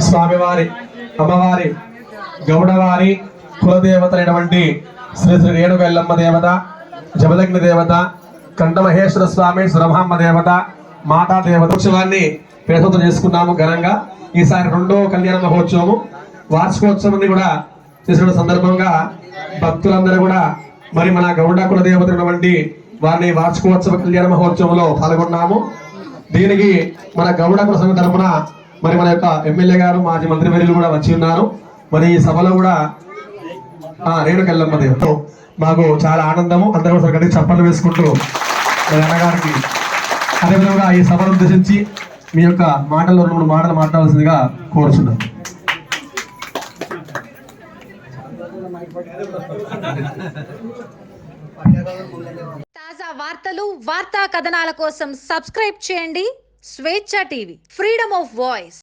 స్వామివారి అమ్మవారి గౌడవారి కులదేవతలైనటువంటి శ్రీ శ్రీ రేణుక దేవత జబలగ్ని దేవత కంఠమహేశ్వర స్వామి సురభామ్మ దేవత మాతా దేవత ఉత్సవాన్ని పేదతో చేసుకున్నాము ఘనంగా. ఈసారి రెండో కళ్యాణ మహోత్సవము. వార్షికోత్సవాన్ని కూడా చేసిన సందర్భంగా భక్తులందరూ కూడా మరి మన గౌడ కుల దేవతైనటువంటి వారిని వార్షికోత్సవ కళ్యాణ మహోత్సవంలో పాల్గొన్నాము. దీనికి మన గౌడ కుల సంఘం తరపున మరి మన యొక్క ఎమ్మెల్యే గారు మాజీ మంత్రి వర్యులు కూడా వచ్చి ఉన్నారు. మరి ఈ సభలో కూడా ఆ రేణుకెళ్ళమ్మ దేవత మాకు చాలా ఆనందము. అందరూ కూడా గట్టి చప్పట్లు వేసుకుంటూ అన్నగారికి అదేవిధంగా ఈ సభను ఉద్దేశించి మీ యొక్క మాటల్లో రెండు మూడు మాటలు మాట్లాడాల్సిందిగా కోరుచున్నాను. తాజా వార్తలు వార్తా కథనాల కోసం సబ్స్క్రైబ్ చేయండి స్వేచ్ఛ టీవీ. Freedom of voice